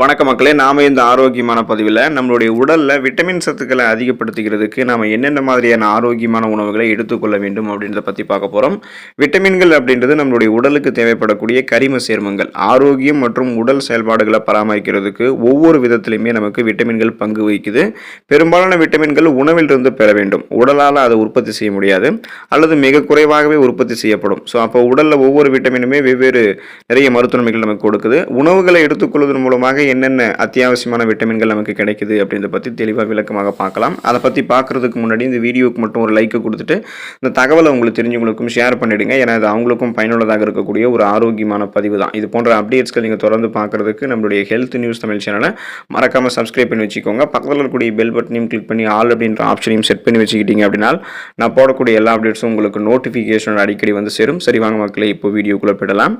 வணக்க மக்களே நாம இந்த ஆரோக்கியமான பதிவில் நம்மளுடைய உடலில் விட்டமின் சத்துக்களை அதிகப்படுத்திக்கிறதுக்கு நாம என்னென்ன மாதிரியான ஆரோக்கியமான உணவுகளை எடுத்துக்கொள்ள வேண்டும் அப்படின்றத பற்றி பார்க்க போகிறோம் விட்டமின்கள் அப்படின்றது நம்மளுடைய உடலுக்கு தேவைப்படக்கூடிய கரிம சேர்மங்கள். ஆரோக்கியம் மற்றும் உடல் செயல்பாடுகளை பராமரிக்கிறதுக்கு ஒவ்வொரு விதத்திலையுமே நமக்கு விட்டமின்கள் பங்கு வகிக்குது. பெரும்பாலான விட்டமின்கள் உணவிலிருந்து பெற வேண்டும். உடலால் அதை உற்பத்தி செய்ய முடியாது. அல்லது மிக குறைவாகவே உற்பத்தி செய்யப்படும். ஸோ அப்போ உடலில் ஒவ்வொரு விட்டமினுமே வெவ்வேறு நிறைய மருத்துவமைகள் நமக்கு கொடுக்குது. உணவுகளை எடுத்துக்கொள்வதன் மூலமாக என்னென்ன அத்தியாவசியமான விட்டமின்கள் நமக்கு கிடைக்குது அப்படின்றத பற்றி தெளிவாக விளக்கமாக பார்க்கலாம். அதை பற்றி பார்க்குறதுக்கு முன்னாடி இந்த வீடியோவுக்கு மட்டும் ஒரு லைக்கை கொடுத்துட்டு இந்த தகவலை உங்களுக்கு தெரிஞ்சவங்களுக்கும் ஷேர் பண்ணிவிடுங்க ஏன்னா இது அவங்களுக்கும் பயனுள்ளதாக இருக்கக்கூடிய ஒரு ஆரோக்கியமான பதிவு தான். இது போன்ற அப்டேட்ஸ்கள் நீங்கள் தொடர்ந்து பார்க்குறதுக்கு நம்மளுடைய ஹெல்த் நியூஸ் தமிழ் சேனலை மறக்காமல் சப்ஸ்கிரைப் பண்ணி வச்சுக்கோங்க. பக்கத்தில் இருக்கக்கூடிய பெல் பட்டனையும் கிளிக் பண்ணி ஆல் அப்படின்ற ஆப்ஷனையும் செட் பண்ணி வச்சுக்கிட்டீங்க அப்படின்னா நான் போடக்கூடிய எல்லா அப்டேட்ஸும் உங்களுக்கு நோட்டிஃபிகேஷன் அடிக்கடி வந்து சேரும். சரி வாங்க மக்களை இப்போ வீடியோக்குள்ளே போயிடலாம்.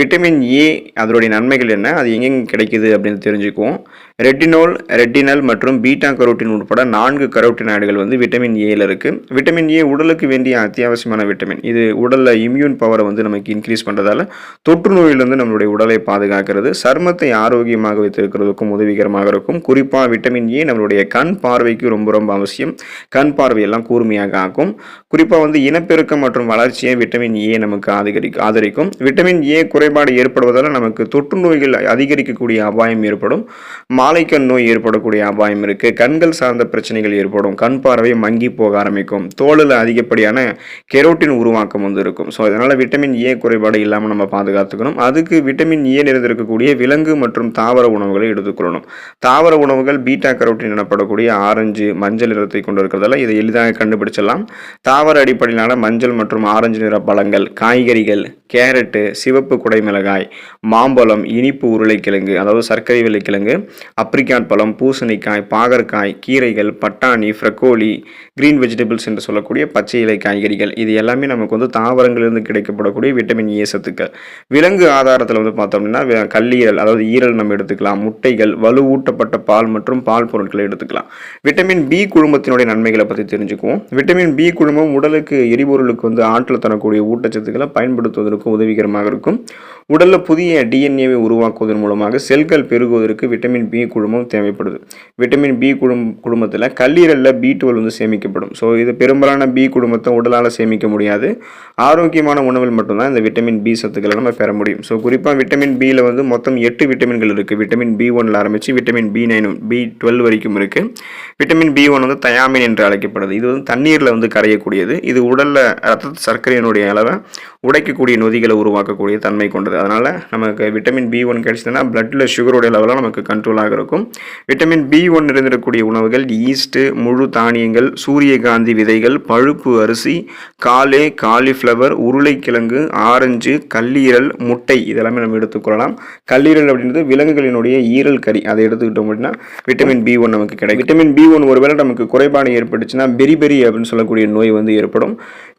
விட்டமின் ஏ அதனுடைய நன்மைகள் என்ன? அது எங்கெங்க கிடைக்குது அப்படின்னு தெரிஞ்சுக்குவோம். ரெட்டினோல் ரெட்டினல் மற்றும் பீட்டா கரோட்டின் உட்பட நான்கு கரோட்டினாய்டுகள் வந்து விட்டமின் ஏல இருக்குது விட்டமின் ஏ உடலுக்கு வேண்டிய அத்தியாவசியமான விட்டமின். இது உடலில் இம்யூன் பவரை வந்து நமக்கு இன்க்ரீஸ் பண்ணுறதால தொற்று நோயிலிருந்து நம்மளுடைய உடலை பாதுகாக்கிறது சர்மத்தை ஆரோக்கியமாக வைத்திருக்கிறதுக்கும் உதவிகரமாக இருக்கும். குறிப்பாக விட்டமின் ஏ நம்மளுடைய கண் பார்வைக்கு ரொம்ப ரொம்ப அவசியம். கண் பார்வையெல்லாம் கூர்மையாக ஆக்கும். குறிப்பாக வந்து இனப்பெருக்கம் மற்றும் வளர்ச்சியை விட்டமின் ஏ நமக்கு ஆதரிக்கும் ஆதரிக்கும். விட்டமின் ஏ குறைபாடு ஏற்படுவதால் நமக்கு தொற்று நோய்கள் அதிகரிக்கக்கூடிய அபாயம் ஏற்படும். மாலைக்கண் நோய் ஏற்படக்கூடிய அபாயம் இருக்குது கண்கள் சார்ந்த பிரச்சனைகள் ஏற்படும். கண் பார்வை மங்கி போக ஆரம்பிக்கும். தோலில் அதிகப்படியான கெரோட்டின் உருவாக்கம் வந்து இருக்கும். ஸோ அதனால் விட்டமின் ஏ குறைபாடு இல்லாமல் நம்ம பாதுகாத்துக்கணும். அதுக்கு விட்டமின் ஏ நிறைந்திருக்கக்கூடிய விலங்கு மற்றும் தாவர உணவுகளை எடுத்துக்கொள்ளணும். தாவர உணவுகள் பீட்டா கரோட்டின் எனப்படக்கூடிய ஆரஞ்சு மஞ்சள் நிறத்தை கொண்டு இருக்கிறதால இதை எளிதாக கண்டுபிடிச்சிடலாம். தாவர அடிப்படையிலான மஞ்சள் மற்றும் ஆரஞ்சு நிற பழங்கள் காய்கறிகள் கேரட்டு சிவப்பு குடைமிளகாய் மாம்பழம் இனிப்பு உருளைக்கிழங்கு அதாவது சர்க்கரை வெள்ளைக்கிழங்கு அப்ரிக்காட் பழம் பூசணிக்காய் பாகற்காய் கீரைகள் பட்டாணி ஃப்ரக்கோலி கிரீன் வெஜிடபிள்ஸ் என்று சொல்லக்கூடிய பச்சை இலை காய்கறிகள் இது எல்லாமே நமக்கு வந்து தாவரங்களிலிருந்து கிடைக்கப்படக்கூடிய விட்டமின் ஏ சத்துக்கள். விலங்கு ஆதாரத்தில் வந்து பார்த்தோம் அப்படின்னா கல்லீரல் அதாவது ஈரல் நம்ம எடுத்துக்கலாம் முட்டைகள் வலுவூட்டப்பட்ட பால் மற்றும் பால் பொருட்களை எடுத்துக்கலாம். விட்டமின் பி குழுமத்தினுடைய நன்மைகளை பற்றி தெரிஞ்சுக்குவோம். விட்டமின் பி குழுமம் உடலுக்கு எரிபொருளுக்கு வந்து ஆற்றல் தரக்கூடிய ஊட்டச்சத்துக்களை பயன்படுத்துவதற்கு உதவிகரமாக இருக்கும். உடலில் புதிய டிஎன்ஏவை உருவாக்குவதன் மூலமாக செல்கள் பெருகுவதற்கு விட்டமின் பி குழுமம் தேவைப்படுது. விட்டமின் பி குழும் குழுமத்தில் கல்லீரலில் பி டுவெல் வந்து சேமிக்கப்படும். ஸோ இது பெரும்பாலான பி குடும்பத்தை உடலால் சேமிக்க முடியாது. ஆரோக்கியமான உணவில் மட்டும்தான் இந்த விட்டமின் பி சத்துக்களை நம்ம பெற முடியும். ஸோ குறிப்பாக விட்டமின் பியில் வந்து மொத்தம் எட்டு விட்டமின்கள் இருக்குது விட்டமின் பி ஒன்ல ஆரம்பித்து vitamin B nine B twelve வரைக்கும் இருக்குது விட்டமின் பி ஒன் வந்து தயாமின் என்று அழைக்கப்படுது. இது வந்து தண்ணீரில் வந்து கரையக்கூடியது. இது உடலில் ரத்த சர்க்கரையினுடைய அளவை உடைக்கக்கூடிய நொதிகளை உருவாக்கக்கூடிய தன்மை கொண்டது. அதனால் நமக்கு விட்டமின் பி ஒன் கிடைச்சதுன்னா பிளட்டில் சுகருடைய லெவலாக நமக்கு கண்ட்ரோலாக இருக்கும். விட்டமின் பி ஒன் இருந்திருக்கக்கூடிய உணவுகள் ஈஸ்ட்டு முழு தானியங்கள் சூரியகாந்தி விதைகள் பழுப்பு அரிசி காலே காலிஃப்ளவர் உருளைக்கிழங்கு ஆரஞ்சு கல்லீரல் முட்டை இதெல்லாமே நம்ம எடுத்துக்கொள்ளலாம் கல்லீரல் அப்படின்றது விலங்குகளினுடைய ஈரல் கறி. அதை எடுத்துக்கிட்டோம் அப்படின்னா விட்டமின் பி ஒன் நமக்கு கிடைக்கும். விட்டமின் பி ஒன் ஒருவேளை நமக்கு குறைபாடு ஏற்பட்டுச்சுன்னா பெரிபெரி அப்படின்னு சொல்லக்கூடிய நோய் வந்து ஏற்படும்.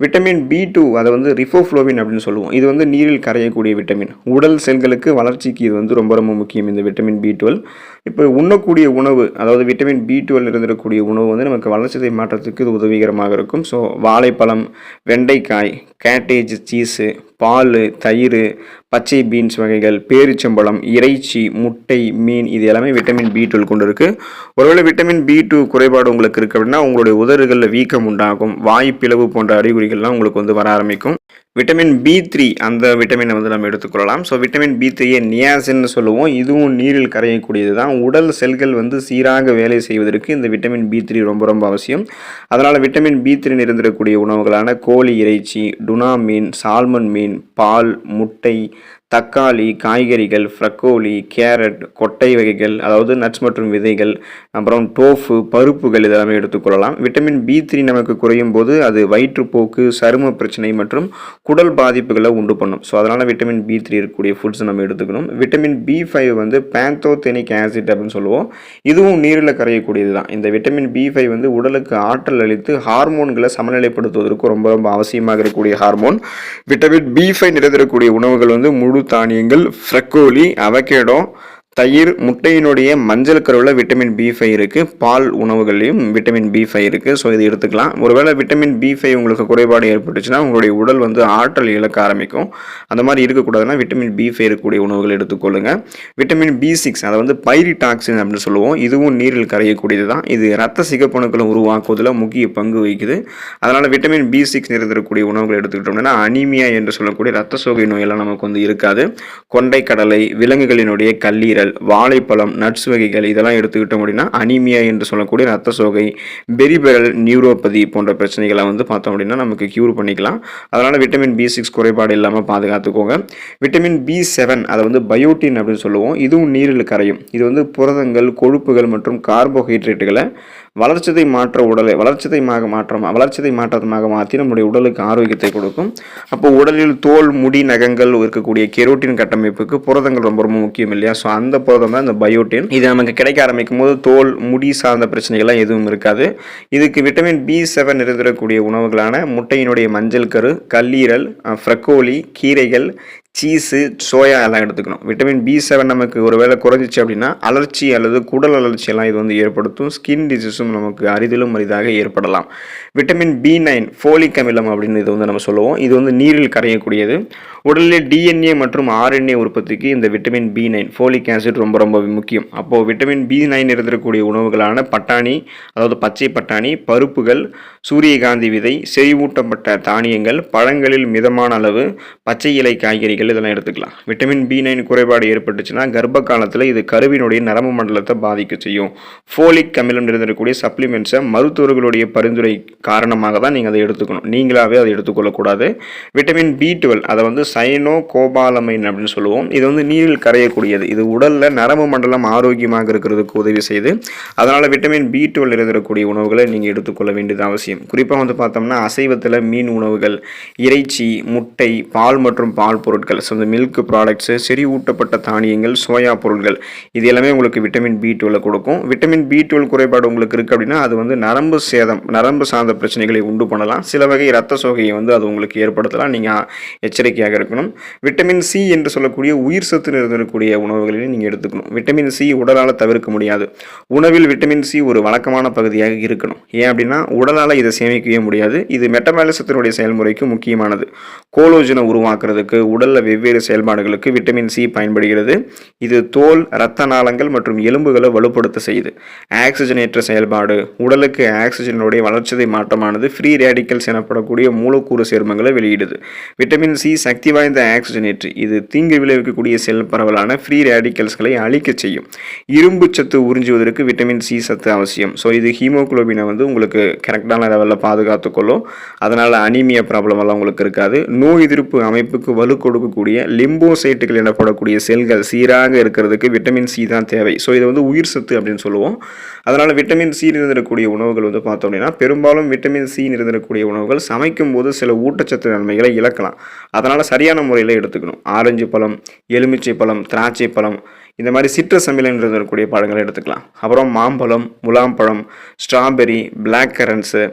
விட்டமின் பி டூ அதை வந்து ரிஃபோஃப்ளோவின் அப்படின்னு சொல்லுவோம். இது வந்து நீரில் கரையக்கூடிய விட்டமின் உடல் செல்களுக்கு வளர்ச்சிக்கு இது வந்து ரொம்ப ரொம்ப முக்கியம். இந்த விட்டமின் பி டுவெல் இப்போ உண்ணக்கூடிய உணவு அதாவது விட்டமின் பி டுவெல் இருந்திருக்கக்கூடிய உணவு வந்து நமக்கு வளர்ச்சிதை மாற்றத்துக்கு இது உதவிகரமாக இருக்கும். ஸோ வாழைப்பழம் வெண்டைக்காய் கேட்டேஜ் சீஸு பால் தயிர் பச்சை பீன்ஸ் வகைகள் பேரிச்சம்பழம் இறைச்சி முட்டை மீன் இது எல்லாமே விட்டமின் பி டுவெல் கொண்டு இருக்குது ஒருவேளை விட்டமின் பி டூ குறைபாடு உங்களுக்கு இருக்கு அப்படின்னா உங்களுடைய உதறுகளில் வீக்கம் உண்டாகும். வாய் பிளவு போன்ற அறிகுறிகள்லாம் உங்களுக்கு வந்து வர ஆரம்பிக்கும். விட்டமின் பி த்ரீ அந்த விட்டமினை வந்து நம்ம எடுத்துக்கொள்ளலாம். ஸோ விட்டமின் பி த்ரீயை நியாசின்னு சொல்லுவோம். இதுவும் நீரில் கரையக்கூடியது தான் உடல் செல்கள் வந்து சீராக வேலை செய்வதற்கு இந்த விட்டமின் பி த்ரீ ரொம்ப ரொம்ப அவசியம். அதனால் விட்டமின் பி த்ரீ நிறைந்திருக்கக்கூடிய உணவுகளான கோழி இறைச்சி டுனா மீன் சால்மன் மீன் பால் முட்டை தக்காளி காய்கறிகள் ஃப்ரக்கோலி கேரட் கொட்டை வகைகள் அதாவது நட்ஸ் மற்றும் விதைகள் அப்புறம் டோஃபு பருப்புகள் இதெல்லாமே எடுத்துக்கொள்ளலாம் விட்டமின் பி த்ரீ நமக்கு குறையும் போது அது வயிற்றுப்போக்கு சரும பிரச்சனை மற்றும் குடல் பாதிப்புகளை உண்டு பண்ணும். ஸோ அதனால் விட்டமின் பி த்ரீ இருக்கக்கூடிய ஃபுட்ஸ் நம்ம எடுத்துக்கணும். விட்டமின் பி ஃபைவ் வந்து பேந்தோத்தெனிக் ஆசிட் அப்படின்னு சொல்லுவோம். இதுவும் நீரில் கரையக்கூடியது தான் இந்த விட்டமின் பி ஃபைவ் வந்து உடலுக்கு ஆற்றல் அளித்து ஹார்மோன்களை சமநிலைப்படுத்துவதற்கு ரொம்ப ரொம்ப அவசியமாக இருக்கக்கூடிய ஹார்மோன். விட்டமின் பி ஃபைவ் நிறைந்திருக்கக்கூடிய உணவுகள் வந்து முழு தானியங்கள் ஃப்ரெக்கோலி அவகேடோ தயிர் முட்டையினுடைய மஞ்சள் கருவில் விட்டமின் பி ஃபைவ் இருக்குது பால் உணவுகள்லையும் விட்டமின் பி ஃபைவ் இருக்குது ஸோ இது எடுத்துக்கலாம். ஒருவேளை விட்டமின் பி ஃபைவ் உங்களுக்கு குறைபாடு ஏற்பட்டுச்சுன்னா உங்களுடைய உடல் வந்து ஆற்றல் இழக்க ஆரம்பிக்கும். அந்த மாதிரி இருக்கக்கூடாதுன்னா விட்டமின் பி ஃபைவ் இருக்கக்கூடிய உணவுகள் எடுத்துக்கொள்ளுங்க. விட்டமின் பி சிக்ஸ் அதை வந்து பைரிடாக்சின் அப்படின்னு சொல்லுவோம். இதுவும் நீரில் கரையக்கூடியது தான். இது ரத்த சிகப்பணுக்களை உருவாக்குவதில் முக்கிய பங்கு வகிக்குது. அதனால் விட்டமின் பி சிக்ஸ் நிறைந்திருக்கக்கூடிய உணவுகள் எடுத்துக்கிட்டோம்னா அனிமியா என்று சொல்லக்கூடிய ரத்த சோகை நோயெல்லாம் நமக்கு வந்து இருக்காது. கொண்டை கடலை விலங்குகளினுடைய கல்லீரல் வாழைப்பழம் நட்ஸ் வகைகள் இதெல்லாம் எடுத்துக்கிட்டோம் அப்படின்னா அனிமியா என்று சொல்லக்கூடிய ரத்த சோகை பெரிபெரல் நியூரோபதி போன்ற பிரச்சனைகளை வந்து பார்த்தோம் அப்படின்னா நமக்கு க்யூர் பண்ணிக்கலாம். அதனால் விட்டமின் பி சிக்ஸ் குறைபாடு இல்லாமல் பாதுகாத்துக்கோங்க. விட்டமின் பி செவன் அதை வந்து பயோட்டின் அப்படின்னு சொல்லுவோம். இதுவும் நீரில் கரையும். இது வந்து புரதங்கள் கொழுப்புகள் மற்றும் கார்போஹைட்ரேட்டுகளை வளர்ச்சிதை மாற்ற உடலை வளர்ச்சிதை மாக வளர்ச்சிதை மாற்றமாக மாற்றி நம்முடைய உடலுக்கு ஆரோக்கியத்தை கொடுக்கும். அப்போ உடலில் தோல் முடி நகங்கள் இருக்கக்கூடிய கெரோட்டின் கட்டமைப்புக்கு புரதங்கள் ரொம்ப ரொம்ப முக்கியம் இல்லையா? ஸோ அந்த புரதம் தான் இந்த பயோட்டின். இது நமக்கு கிடைக்க ஆரம்பிக்கும் போது தோல் முடி சார்ந்த பிரச்சனைகள்லாம் எதுவும் இருக்காது. இதுக்கு விட்டமின் பி செவன் இருந்திருக்கக்கூடிய உணவுகளான முட்டையினுடைய மஞ்சள் கரு கல்லீரல் ஃப்ரக்கோலி கீரைகள் சீஸு சோயா எல்லாம் எடுத்துக்கணும். விட்டமின் பி செவன் நமக்கு ஒரு வேளை குறைஞ்சிச்சு அப்படின்னா அலர்ச்சி அல்லது குடல் அலர்ச்சி எல்லாம் இது வந்து ஏற்படுத்தும். ஸ்கின் டிசீஸும் நமக்கு அரிதிலும் அரிதாக ஏற்படலாம். விட்டமின் பி நைன் ஃபோலிக் அமிலம் அப்படின்னு இது வந்து நம்ம சொல்லுவோம். இது வந்து நீரில் கரையக்கூடியது. உடலில் டிஎன்ஏ மற்றும் ஆர்என்ஏ உற்பத்திக்கு இந்த vitamin B nine folic acid ரொம்ப ரொம்ப முக்கியம். அப்போது விட்டமின் பி நைன் இருந்திருக்கக்கூடிய உணவுகளான பட்டாணி அதாவது பச்சை பட்டாணி பருப்புகள் சூரியகாந்தி விதை செறிவூட்டப்பட்ட தானியங்கள் பழங்களில் மிதமான அளவு பச்சை இலை காய்கறிகள் இதெல்லாம் எடுத்துக்கலாம். விட்டமின் பி நைன் குறைபாடு ஏற்பட்டுச்சுன்னா கர்ப்ப காலத்தில் இது கருவினுடைய நரம்பு மண்டலத்தை பாதிக்க செய்யும். ஃபோலிக் அமிலம் இருந்திருக்கக்கூடிய சப்ளிமெண்ட்ஸை மருத்துவர்களுடைய பரிந்துரை காரணமாக தான் நீங்கள் அதை எடுத்துக்கணும். நீங்களாகவே அதை எடுத்துக்கொள்ளக்கூடாது. விட்டமின் பி டுவெல் அதை வந்து சைனோ கோபாலமைன் அப்படின்னு சொல்லுவோம். இது வந்து நீரில் கரையக்கூடியது. இது உடலில் நரம்பு மண்டலம் ஆரோக்கியமாக இருக்கிறதுக்கு உதவி செய்யுது அதனால் விட்டமின் பி டுவெல் இருக்கக்கூடிய உணவுகளை நீங்கள் எடுத்துக்கொள்ள வேண்டியது அவசியம். குறிப்பாக வந்து பார்த்தோம்னா அசைவத்தில் மீன் உணவுகள் இறைச்சி முட்டை பால் மற்றும் பால் பொருட்கள் ஸோ இந்த மில்க் ப்ராடக்ட்ஸு செறிவூட்டப்பட்ட தானியங்கள் சோயா பொருட்கள் இது எல்லாமே உங்களுக்கு விட்டமின் பி டுவெல் கொடுக்கும். விட்டமின் பி டுவெல் குறைபாடு உங்களுக்கு இருக்குது அப்படின்னா அது வந்து நரம்பு சேதம் நரம்பு சார்ந்த பிரச்சனைகளை உண்டு பண்ணலாம். சில வகை ரத்த சோகையை வந்து அது உங்களுக்கு ஏற்படுத்தலாம். நீங்கள் எச்சரிக்கையாக இருக்கணும் விட்டமின் சி என்று சொல்லக்கூடிய உயிர் சத்து நிறைந்திருக்கக்கூடிய உணவுகளையும் நீங்கள் எடுத்துக்கணும். விட்டமின் சி உடலால் தவிர்க்க முடியாது. உணவில் விட்டமின் சி ஒரு வழக்கமான பகுதியாக இருக்கணும். ஏன் அப்படின்னா உடலால் இதை சேமிக்கவே முடியாது. இது மெட்டபாலிசத்தினுடைய செயல்முறைக்கு முக்கியமானது. கோலோஜனை உருவாக்குறதுக்கு உடலில் வெவ்வேறு செயல்பாடுகளுக்கு விட்டமின் சி பயன்படுகிறது. இது தோல் இரத்த நாளங்கள் மற்றும் எலும்புகளை வலுப்படுத்த செய்யுது. ஆக்சிஜனேற்ற செயல்பாடு. உடலுக்கு ஆக்சிஜனுடைய வளர்ச்சிதை மாற்றமானது ஃப்ரீ ரேடிக்கல்ஸ் எனப்படக்கூடிய மூலக்கூறு சேர்மங்களை வெளியிடுது. விட்டமின் சி சக்தி வாய்ந்த ஆக்சிஜனேற்று. இது தீங்கு விளைவிக்கக்கூடிய செல் பரவலான ஃப்ரீ ரேடிக்கல்ஸ்களை அழிக்க செய்யும். இரும்பு சத்து உறிஞ்சுவதற்கு விட்டமின் சி சத்து அவசியம். ஸோ இது ஹீமோகுளோபினை வந்து உங்களுக்கு கரெக்டான லெவலில் பாதுகாத்துக்கொள்ளும். அதனால் அனிமியா ப்ராப்ளம் எல்லாம் உங்களுக்கு இருக்காது. நோய் எதிர்ப்பு அமைப்புக்கு வலு கொடுக்கக்கூடிய லிம்போசைட்டுகள் எனப்படக்கூடிய செல்கள் சீராக இருக்கிறதுக்கு விட்டமின் சி தான் தேவை. ஸோ இது வந்து உயிர் சத்து அப்படின்னு சொல்லுவோம். அதனால் விட்டமின் சி நிறைந்திருக்கக்கூடிய உணவுகள் வந்து பார்த்தோம் அப்படின்னா பெரும்பாலும் விட்டமின் சி நிறைந்திருக்கக்கூடிய உணவுகள் சமைக்கும் போது சில ஊட்டச்சத்து நன்மைகளை இழக்கலாம். அதனால் சரியான முறையில் எடுத்துக்கணும். ஆரஞ்சு பழம் எலுமிச்சை பழம் திராட்சை பழம் இந்த மாதிரி சிட்ரஸ் அமிலம் இருக்கக்கூடிய பழங்களை எடுத்துக்கலாம். அப்புறம் மாம்பழம் முலாம்பழம் ஸ்ட்ராபெரி பிளாக் கரன்ஸு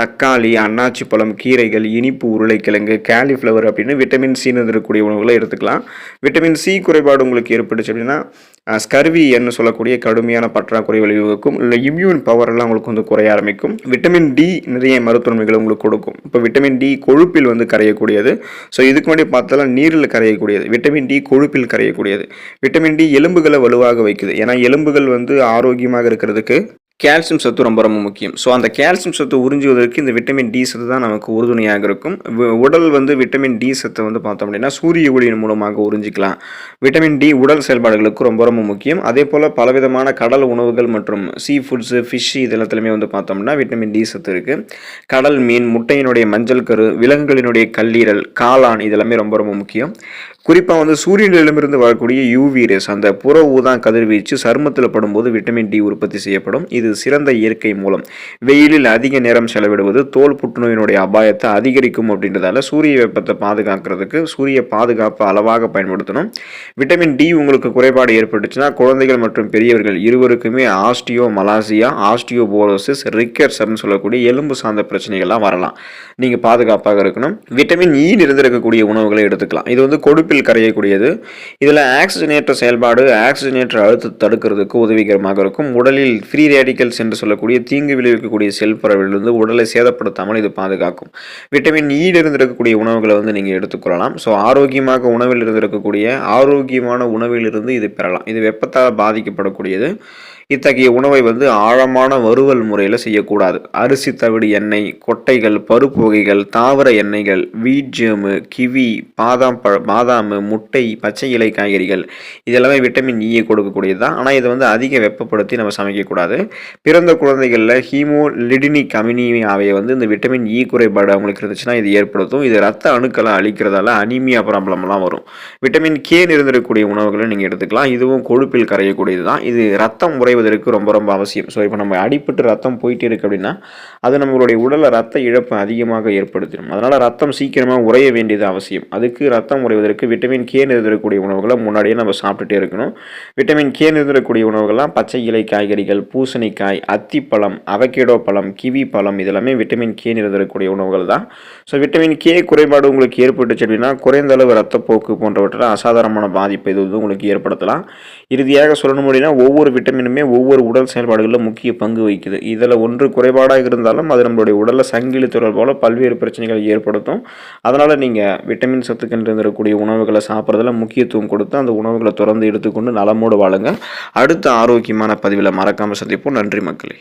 தக்காளி அன்னாச்சி பழம் கீரைகள் இனிப்பு உருளைக்கிழங்கு காலிஃப்ளவர் அப்படின்னு விட்டமின் சி இருக்கக்கூடிய உணவுகளை எடுத்துக்கலாம். விட்டமின் சி குறைபாடு உங்களுக்கு ஏற்பட்டுச்சு அப்படின்னா ஸ்கர்வி என்று சொல்லக்கூடிய கடுமையான பற்றாக்குறை வழிவகுக்கும் இல்லை இம்யூன் பவர் எல்லாம் உங்களுக்கு வந்து குறைய ஆரம்பிக்கும். விட்டமின் டி நிறைய மருத்துவமைகள் உங்களுக்கு கொடுக்கும். இப்போ விட்டமின் டி கொழுப்பில் வந்து கரையக்கூடியது. ஸோ இதுக்கு முன்னாடி பார்த்தாலும் நீரில் கரையக்கூடியது. விட்டமின் டி கொழுப்பில் கரையக்கூடியது. விட்டமின் டி எலும்புகளை வலுவாக வைக்குது. ஏன்னா எலும்புகள் வந்து ஆரோக்கியமாக இருக்கிறதுக்கு கால்சியம் சத்து ரொம்ப ரொம்ப முக்கியம். ஸோ அந்த கால்சியம் சத்து உறிஞ்சுவதற்கு இந்த விட்டமின் டி சத்து தான் நமக்கு உறுதுணையாக இருக்கும். வி- உடல் வந்து விட்டமின் டி சத்தை வந்து பார்த்தோம் அப்படின்னா சூரிய ஒளியின் மூலமாக உறிஞ்சிக்கலாம். விட்டமின் டி உடல் செயல்பாடுகளுக்கு ரொம்ப ரொம்ப முக்கியம். அதே போல் பலவிதமான கடல் உணவுகள் மற்றும் சீ ஃபுட்ஸு ஃபிஷ் இது எல்லாத்துலேயுமே வந்து பார்த்தோம்னா விட்டமின் டி சத்து இருக்குது கடல் மீன் முட்டையினுடைய மஞ்சள் கரு விலங்குகளினுடைய கல்லீரல் காளான் இதெல்லாமே ரொம்ப ரொம்ப முக்கியம். குறிப்பாக வந்து சூரியனிடமிருந்து வரக்கூடிய யூவி ரேஸ் அந்த புற ஊதா கதிர்வீச்சு சருமத்தில் படும்போது விட்டமின் டி உற்பத்தி செய்யப்படும். இது சிறந்த இயற்கை மூலம். வெயிலில் அதிக நேரம் செலவிடுவது தோல் புற்றுநோயினுடைய அபாயத்தை அதிகரிக்கும் அப்படின்றதால சூரிய வெப்பத்தை பாதுகாக்கிறதுக்கு சூரிய பாதுகாப்பு அளவாக பயன்படுத்தணும். விட்டமின் டி உங்களுக்கு குறைபாடு ஏற்பட்டுச்சுன்னா குழந்தைகள் மற்றும் பெரியவர்கள் இருவருக்குமே ஆஸ்டியோ மலாசியா ஆஸ்டியோபோரோசிஸ் ரிக்கர்ஸ்னு சொல்லக்கூடிய எலும்பு சார்ந்த பிரச்சனைகள்லாம் வரலாம். நீங்கள் பாதுகாப்பாக இருக்கணும். விட்டமின் இ e நிறைந்திருக்கக்கூடிய உணவுகளை எடுத்துக்கலாம். இது வந்து கொடுப்பு கொழுப்பில் கரையக்கூடியது. இதில் ஆக்சிஜனேற்ற செயல்பாடு ஆக்சிஜனேற்ற அழுத்த தடுக்கிறதுக்கு உதவிகரமாக இருக்கும். உடலில் ஃப்ரீ ரேடிக்கல்ஸ் என்று சொல்லக்கூடிய தீங்கு விளைவிக்கக்கூடிய செல் பரவலிலிருந்து உடலை சேதப்படுத்தாமல் இது பாதுகாக்கும். விட்டமின் e ஈடு இருந்திருக்கக்கூடிய உணவுகளை வந்து நீங்கள் எடுத்துக்கொள்ளலாம். ஸோ ஆரோக்கியமாக உணவில் இருந்திருக்கக்கூடிய ஆரோக்கியமான உணவிலிருந்து இது பெறலாம். இது வெப்பத்தால் பாதிக்கப்படக்கூடியது. இத்தகைய உணவை வந்து ஆழமான வறுவல் முறையில் செய்யக்கூடாது. அரிசி தவிடு எண்ணெய் கொட்டைகள் பருப்பு வகைகள் தாவர எண்ணெய்கள் வீட் ஜேமு கிவி பாதாம் பழ பாதாம் முட்டை பச்சை இலை காய்கறிகள் இதெல்லாமே விட்டமின் e ஈயை கொடுக்கக்கூடியது தான் ஆனால் இதை வந்து அதிக வெப்பப்படுத்தி நம்ம சமைக்கக்கூடாது. பிறந்த குழந்தைகளில் ஹீமோ லிடினிக் அமினியாவை வந்து இந்த விட்டமின் இ குறைபாடு அவங்களுக்கு இருந்துச்சுன்னா இது ஏற்படுத்தும். இது ரத்த அணுக்களை அழிக்கிறதால அனிமியா ப்ராப்ளம்லாம் வரும். விட்டமின் கே நிறைந்திருக்கக்கூடிய உணவுகளை நீங்கள் எடுத்துக்கலாம். இதுவும் கொழுப்பில் கரையக்கூடியது தான் இது ரத்தம் உறைவதற்கு ரொம்ப ரொம்ப அவசியம். ஸோ இப்போ நம்ம அடிப்பட்டு ரத்தம் போயிட்டே இருக்குது அப்படின்னா அது நம்மளுடைய உடலில் ரத்த இழப்பு அதிகமாக ஏற்படுத்திடும். அதனால் ரத்தம் சீக்கிரமாக உறைய வேண்டியது அவசியம். அதுக்கு ரத்தம் உறைவதற்கு விட்டமின் கே நிறுத்தக்கூடிய உணவுகளை முன்னாடியே நம்ம சாப்பிட்டுட்டே இருக்கணும். விட்டமின் கே நிறுத்தக்கூடிய உணவுகள்லாம் பச்சை இலை காய்கறிகள் பூசணிக்காய் அத்திப்பழம் அவகேடோ பழம் கிவி பழம் இதெல்லாமே விட்டமின் கே நிறுத்தக்கூடிய உணவுகள் தான். ஸோ விட்டமின் கே குறைபாடு உங்களுக்கு ஏற்பட்டுச்சு அப்படின்னா குறைந்த அளவு ரத்தப்போக்கு போன்றவற்றில் அசாதாரணமான பாதிப்பு இது வந்து உங்களுக்கு ஏற்படுத்தலாம். இறுதியாக சொல்லணும் அப்படின்னா ஒவ்வொரு விட்டமினுமே ஒவ்வொரு உடல் செயல்பாடுகளில் முக்கிய பங்கு வகிக்குது. இதில் ஒன்று குறைபாடாக இருந்தாலும் அது நம்மளுடைய உடலில் சங்கிலி தொடர்பால் பல்வேறு பிரச்சனைகளை ஏற்படுத்தும். அதனால் நீங்கள் விட்டமின் சத்துக்கள் இருந்திருக்கக்கூடிய உணவுகளை சாப்பிட்றதுல முக்கியத்துவம் கொடுத்து அந்த உணவுகளை தொடர்ந்து எடுத்துக்கொண்டு நலமோடு வாழுங்க. அடுத்த ஆரோக்கியமான பதிவில் மறக்காமல் சந்திப்போம். நன்றி மக்களே.